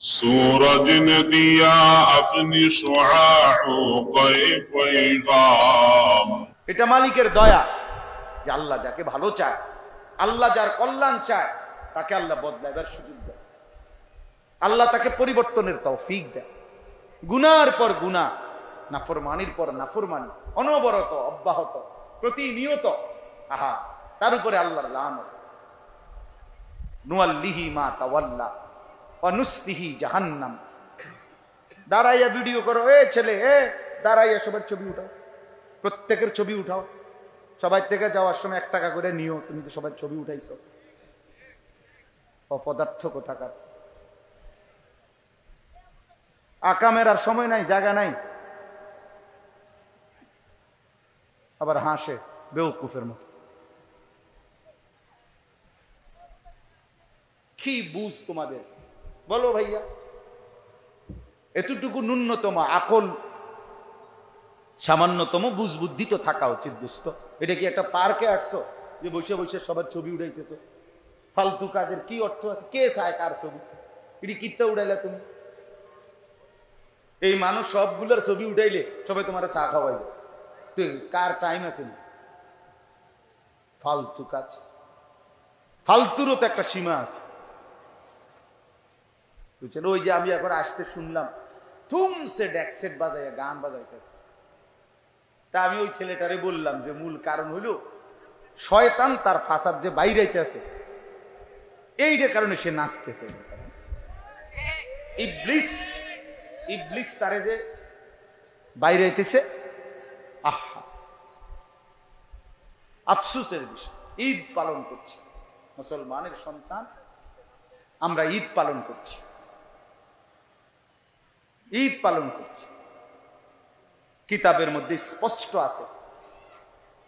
सूरज ने दिया अपनी शुआओं कई पैगाम এটা মালিকের দয়া যে আল্লাহ যাকে ভালো চায় আল্লাহ যার কল্যাণ চায় তাকে আল্লাহ বদলাইবার সুযোগ দেয় আল্লাহ তাকে পরিবর্তনের তৌফিক দেয় গুনার পর গুনাহ নাফরমানির পর নাফরমানি অনবরত অব্যাহত প্রতিনিয়ত আহা তার উপরে আল্লাহর লাম নুয়াল্লিহি মা তাওয়াল্লা অনুস্তিহি জাহান্নাম। দাঁড়াইয়া ভিডিও করো, এ ছেলে, এ, দাঁড়াইয়া সবার ছবি উঠাও। প্রত্যেকের ছবি উঠাও। সবাই থেকে যাওয়ার সময় এক টাকা করে নিও, তুমি তো সবার ছবি উঠাইছো। অপদার্থ কোথাকার? আকামের আর সময় নাই, জায়গা নাই। আবার হাসে বেউকুফের মতো। কি বুঝ তোমাদের? বলো ভাইয়া। এতটুকু ন্যূনতম আকল, সামান্যতম বুঝ বুদ্ধি তো থাকা উচিত, বুঝত? এটা কি একটা পার্কে আসছো? যে বসে বসে সবার ছবি উড়াইতেছো। ফালতু কাজের কি অর্থ আছে? কে চায় কার ছবি? এটি কিত্তা উড়াইলা তুমি? এই মানুষ সবগুলোর ছবি উঠাইলে সবাই তোমার চা খাওয়াইবে। তুই কার টাইম আছে না? ফালতু কাজ। ফালতুরও তো একটা সীমা আছে। বুঝছেন? ওই যে আমি এখন আসতে শুনলাম, থুমসে ড্যাকসেট বাজাইয়া, গান বাজাইতেছে। তা আমি ওই ছেলেটারে বললাম যে, মূল কারণ হইল শয়তান তার ফাসাদ যে বাইরাইতেছে, এইটা কারণে সে নাচতেছে। ইবলিস ইবলিস তারে যে বাইরাইতেছে, আহা। আফসুসের বিষয়, ঈদ পালন করছি। মুসলমানের সন্তান, আমরা ঈদ পালন করছি। ঈদ পালন করছি। কিতাবের মধ্যে স্পষ্ট আছে।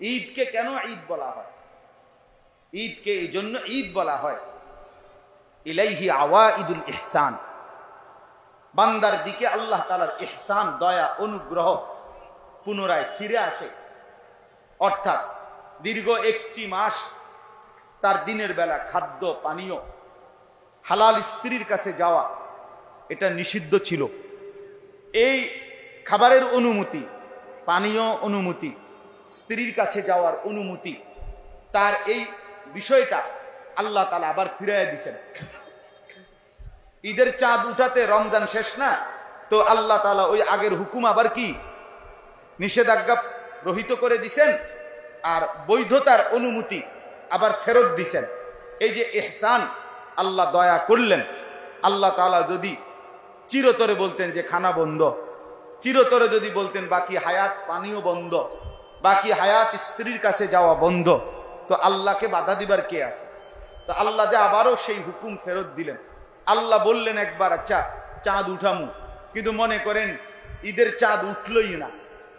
ঈদকে কেন ঈদ বলা হয়? ঈদকে এই জন্য ঈদ বলা হয়। ইলাইহি আওয়া ঈদুল ইহসান। বান্দার দিকে আল্লাহ তালার ইহসান, দয়া, অনুগ্রহ পুনরায় ফিরে আসে। অর্থাৎ দীর্ঘ একটি মাস তার দিনের বেলা খাদ্য, পানীয়, হালাল স্ত্রীর কাছে যাওয়া, এটা নিষিদ্ধ ছিল। এই খাবারের অনুমতি, পানীয় অনুমতি, স্ত্রীর কাছে যাওয়ার অনুমতি, তার এই বিষয়টা আল্লাহ তালা আবার ফিরাইয়া দিছেন। ঈদের চাঁদ উঠাতে রমজান শেষ না? তো আল্লাহ তালা ওই আগের হুকুম আবার কি? নিষেধাজ্ঞা রহিত করে দিছেন আর বৈধতার অনুমতি আবার ফেরত দিছেন। এই যে এহসান, আল্লাহ দয়া করলেন। আল্লাহ তালা যদি চিরতরে বলতেন যে খানা বন্ধ। চিরতরে যদি বলতেন বাকি হায়াত পানীয় বন্ধ। বাকি হায়াত স্ত্রীর কাছে যাওয়া বন্ধ। তো আল্লাহকে বাধা দিবার কে আছে? তো আল্লাহ যে আবারও সেই হুকুম ফেরত দিলেন। আল্লাহ বললেন একবার আচ্ছা চাঁদ উঠামু। কিন্তু মনে করেন, ঈদের চাঁদ উঠলই না।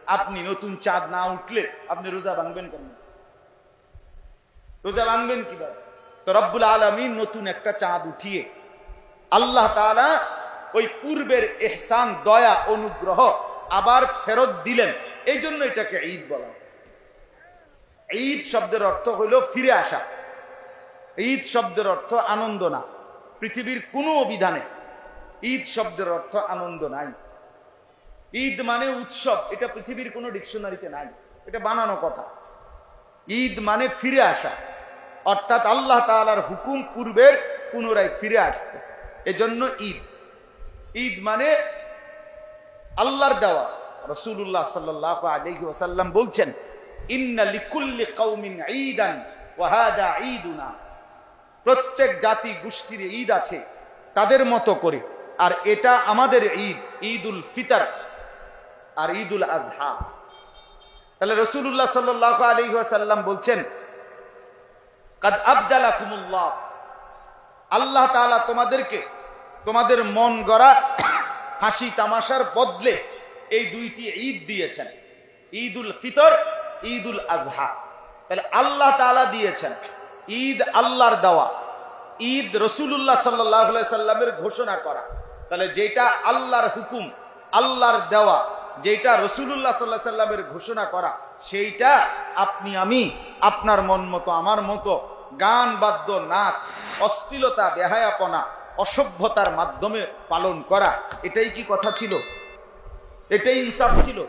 আপনি নতুন চাঁদ না উঠলে আপনি রোজা ভাঙবেন কেন? রোজা ভাঙবেন কীভাবে? তো রব্বুল আলমিন নতুন একটা চাঁদ উঠিয়ে আল্লাহ তাআলা ওই পূর্বের এহসান, দয়া, অনুগ্রহ আবার ফেরত দিলেন। এই জন্য এটাকে ঈদ বলা। ঈদ শব্দের অর্থ হইল ফিরে আসা। ঈদ শব্দের অর্থ আনন্দ না। পৃথিবীর কোনো অভিধানে ঈদ শব্দের অর্থ আনন্দ নাই। ঈদ মানে উৎসব, এটা পৃথিবীর কোনো ডিকশনারিতে নাই। এটা বানানো কথা। ঈদ মানে ফিরে আসা। অর্থাৎ আল্লাহ তাআলার হুকুম পূর্বের পুনরায় ফিরে আসছে। এজন্য ঈদ। ঈদ মানে আল্লাহর দেওয়া। রসুল্লাহ সাল্লাহ আলহি ওসাল্লাম বলছেন প্রত্যেক জাতি গোষ্ঠীর ঈদ আছে, তাদের মতো করে। আর এটা আমাদের ঈদ ঈদ উল ফিতর আর ঈদ উল আজহা। তাহলে রসুল্লাহ সাল্লাহ আলী সাল্লাম বলছেন, কাদ আবদালাকুমুল্লাহ। আল্লাহ তোমাদেরকে তোমাদের মন গড়া হাসি তামাশার বদলে এই দুইটি ঈদ দিয়েছেন। ঈদ উল ফিতর ঈদ উল আজহা। তাহলে আল্লাহ তাআলা দিয়েছেন ঈদ আল্লাহর দেওয়া, ঈদ রসুল্লাহ সাল্লাহ সাল্লামের ঘোষণা করা। তাহলে যেটা আল্লাহর হুকুম, আল্লাহর দেওয়া, যেটা রসুল্লাহ সাল্লাহ সাল্লামের ঘোষণা করা, সেইটা আপনি, আমি, আপনার মন মতো, আমার মতো গান, বাদ্য, নাচ, অশ্লীলতা, বেহায়াপনা অসভ্যতার মাধ্যমে পালন করা এটাই কি কথা ছিল? এটাই ইনসাফ ছিল?